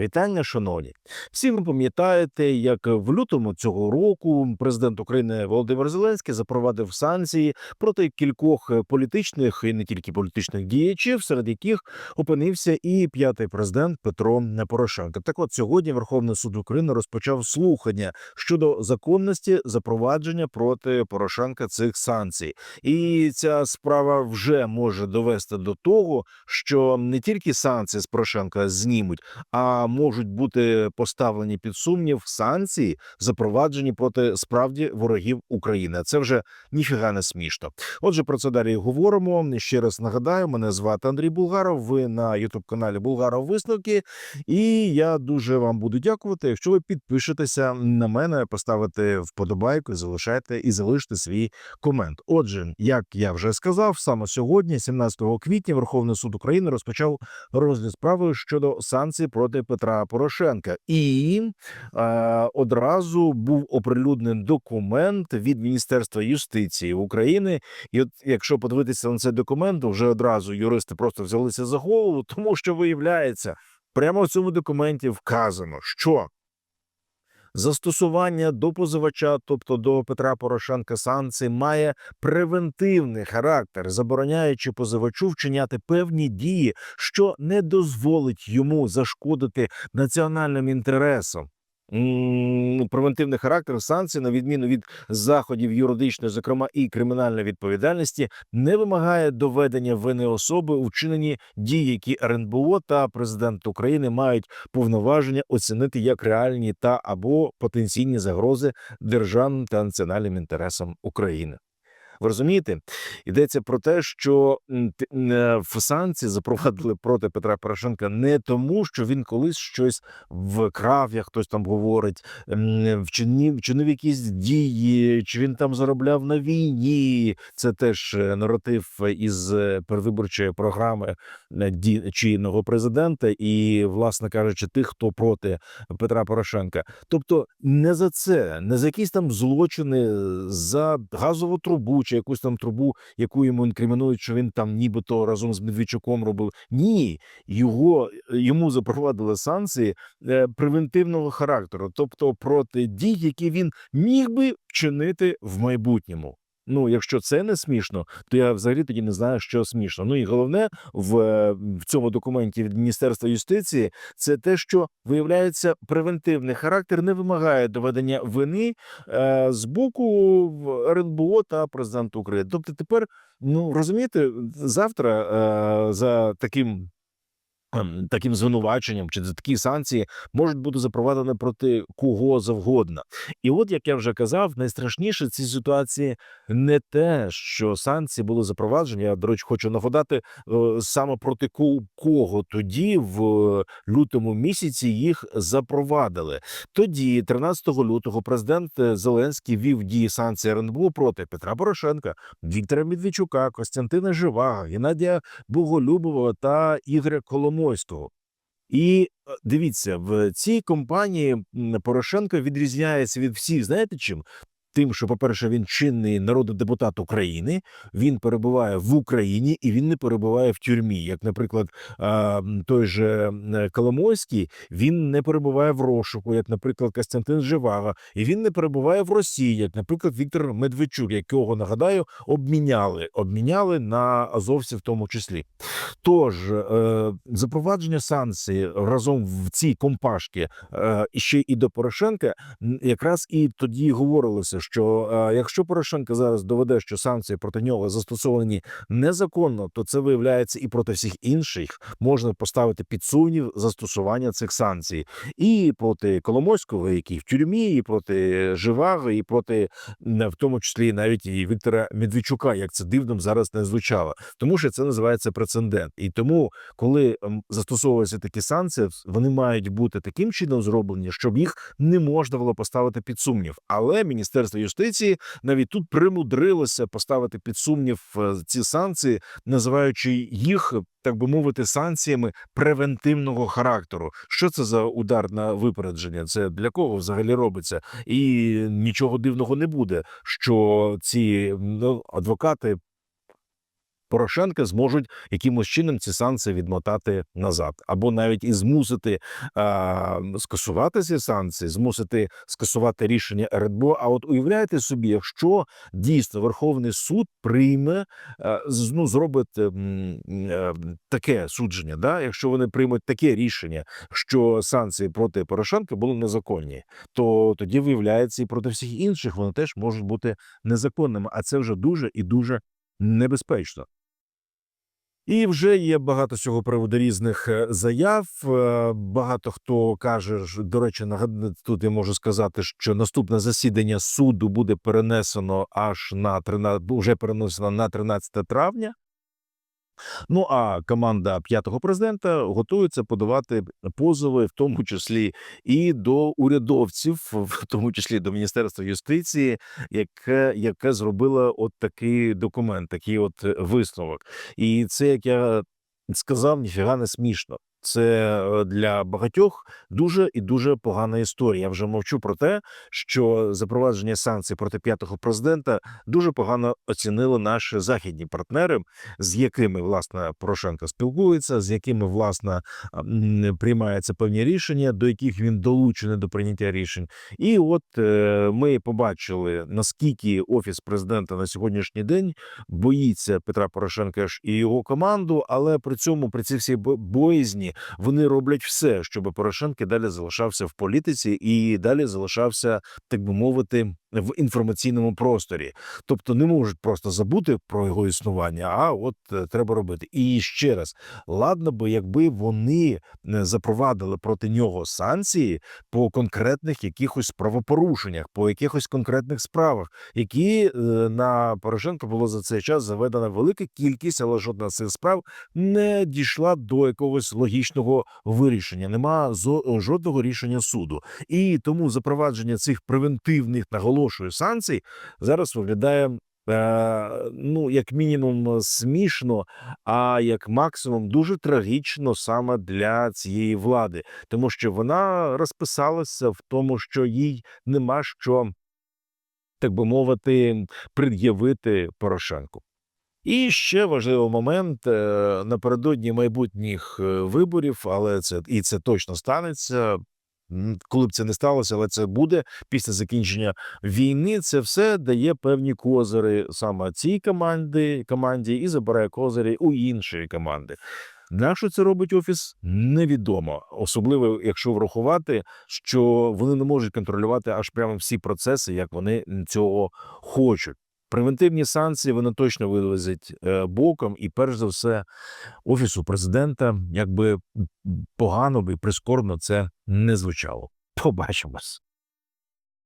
Вітання, шановні. Всі ви пам'ятаєте, як в лютому цього року президент України Володимир Зеленський запровадив санкції проти кількох е, політичних і не тільки політичних діячів, серед яких опинився і п'ятий президент Петро Порошенко. Так, от сьогодні Верховний суд України розпочав слухання щодо законності запровадження проти Порошенка цих санкцій, і ця справа вже може довести до того, що не тільки санкції з Порошенка знімуть а можуть бути поставлені під сумнів санкції, запроваджені проти справді ворогів України. Це вже ніфіга не смішно. Отже, про це далі говоримо. Ще раз нагадаю, мене звати Андрій Булгаров. Ви на ютуб каналі Булгаров Висновки. І я дуже вам буду дякувати, якщо ви підпишетеся на мене, поставите вподобайку, залишайте і залиште свій комент. Отже, як я вже сказав, саме сьогодні, 17 квітня, Верховний суд України розпочав розгляд справи щодо санкцій проти Петра Порошенка, і е, одразу був оприлюднений документ від Міністерства юстиції України. І от якщо подивитися на цей документ, вже одразу юристи просто взялися за голову, тому що виявляється, прямо в цьому документі вказано, що Застосування до позивача, тобто до Петра Порошенка, санкцій, має превентивний характер, забороняючи позивачу вчиняти певні дії, що не дозволить йому зашкодити національним інтересам. М, Превентивний характер санкцій, на відміну від заходів юридичної, зокрема і кримінальної відповідальності, не вимагає доведення вини особи у вчиненні дій, які РНБО та президент України мають повноваження оцінити як реальні та або потенційні загрози державним та національним інтересам України. Ви розумієте, йдеться про те, що е, в санкції запровадили проти Петра Порошенка не тому, що він колись щось вкрав, як хтось там говорить, вчинив, вчинив якісь дії, чи він там заробляв на війні. Це теж е, наратив із е, передвиборчої програми чинного президента, і, власне кажучи, тих, хто проти Петра Порошенка. Тобто не за це, не за якісь там злочини, за газову трубу чи якусь там трубу, яку йому інкримінують, що він там нібито разом з Медведчуком робив. Ні, його йому запровадили санкції е, превентивного характеру, тобто проти дій, які він міг би вчинити в майбутньому. Ну, якщо це не смішно, то я взагалі тоді не знаю, що смішно. Ну і головне в, е, в цьому документі від Міністерства юстиції це те, що виявляється превентивний характер не вимагає доведення вини е, з боку РНБО та президента України. Тобто, тепер ну розумієте, завтра е, за таким. Ем, Таким звинуваченням чи за такі санкції можуть бути запровадені проти кого завгодно, і от як я вже казав, найстрашніше в цій ситуації не те, що санкції були запроваджені. Я до речі, хочу нагадати е, саме проти кого тоді в лютому місяці їх запровадили. Тоді, 13 лютого, президент е, Зеленський вів дії санкцій РНБО проти Петра Порошенка, Віктора Медведчука, Костянтина Живаго, Геннадія Боголюбова та Ігоря Коломойського. І е, дивіться, в цій компанії Порошенко відрізняється від всіх. Знаєте чим? Тим, що, по-перше, він чинний народний депутат України, він перебуває в Україні і він не перебуває в тюрмі. Як, наприклад, той же м, Коломойський, він не перебуває в розшуку, як, наприклад, Костянтин Живаго, і він не перебуває в Росії, як, наприклад, Віктор Медведчук, якого нагадаю, обміняли, обміняли на Азовці, в тому числі. Тож е, запровадження санкцій разом в цій компашці е, ще і до Порошенка, якраз і тоді говорилося, що е, якщо Порошенко зараз доведе, що санкції проти нього застосовані незаконно, то це виявляється і проти всіх інших можна поставити під сумнів застосування цих санкцій і проти Коломойського, який в тюрмі, і проти Живаго, і проти м, в тому числі навіть і Віктора Медведчука, як це дивно зараз не звучало, тому що це називається прецедент. І тому, коли застосовуються такі санкції, вони мають бути таким чином зроблені, щоб їх не можна було поставити під сумнів. Але Міністерство юстиції навіть тут примудрилося поставити під сумнів е, ці санкції, називаючи їх. Так би мовити, санкціями превентивного характеру. Що це за удар на випередження? Це для кого взагалі робиться? І нічого дивного не буде, що ці ну, адвокати Порошенка зможуть якимось чином ці санкції відмотати назад, або навіть і змусити а, скасувати ці санкції, змусити скасувати рішення РНБО. А от уявляєте собі, якщо дійсно Верховний суд прийме з- ну, зробить м, е, таке судження, да? якщо вони приймуть таке рішення, що санкції проти Порошенка були незаконні, то тоді виявляється і проти всіх інших вони теж можуть бути незаконними. А це вже дуже і дуже небезпечно. І вже є багато цього приводу різних е, заяв. Е, Багато хто каже, до речі, тут я можу сказати, що наступне засідання суду буде перенесено аж на 13, вже перенесено на 13 травня. Ну а команда п'ятого президента готується подавати позови, в тому числі і до урядовців, в тому числі до Міністерства юстиції, яке, яке зробило от такий документ, такий от е, висновок. І це, як я сказав, ніфіга не смішно. Це е, для багатьох дуже і дуже погана історія. Я вже мовчу про те, що запровадження санкцій проти п'ятого президента дуже погано оцінили наші західні партнери, з якими власне Порошенко спілкується, з якими власне приймаються певні рішення, до яких він долучений до прийняття рішень. І от е, ми побачили наскільки офіс президента на сьогоднішній день боїться Петра Порошенка і його команду, але при цьому при цій всій бо- вони роблять все, щоб Порошенко далі залишався в політиці і далі залишався, так би мовити, в інформаційному просторі. Тобто не можуть просто забути про його існування, а от е, треба робити. І ще раз, ладно би, якби вони не запровадили проти нього санкції по конкретних якихось правопорушеннях, по якихось конкретних справах, які е, на Порошенка було за цей час заведена велика кількість, але жодна з цих справ не дійшла до якогось логічного вирішення. Нема жодного рішення суду. І тому запровадження цих превентивних наголошую санкцій зараз виглядає. е, Ну, як мінімум, смішно, а як максимум дуже трагічно саме для цієї влади, тому що вона розписалася в тому, що їй нема що, так би мовити, пред'явити Порошенку. І ще важливий момент е, напередодні майбутніх е, виборів, але це і це точно станеться. Коли б це не сталося, але це буде після закінчення війни. Це все дає певні козири саме цій команді, команді і забирає козирі у іншої команди. На це робить офіс, невідомо, особливо якщо врахувати, що вони не можуть контролювати аж прямо всі процеси, як вони цього хочуть. Превентивні санкції вони точно вилазять е, боком, і перш за все, офісу президента, якби погано і прискорбно це не звучало. Побачимось.